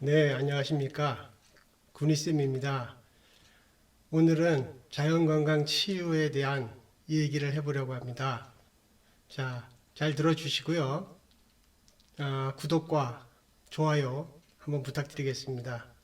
네, 안녕하십니까. 군이쌤입니다. 오늘은 자연건강 치유에 대한 얘기를 해보려고 합니다. 자, 잘 들어주시고요. 아, 구독과 좋아요 한번 부탁드리겠습니다.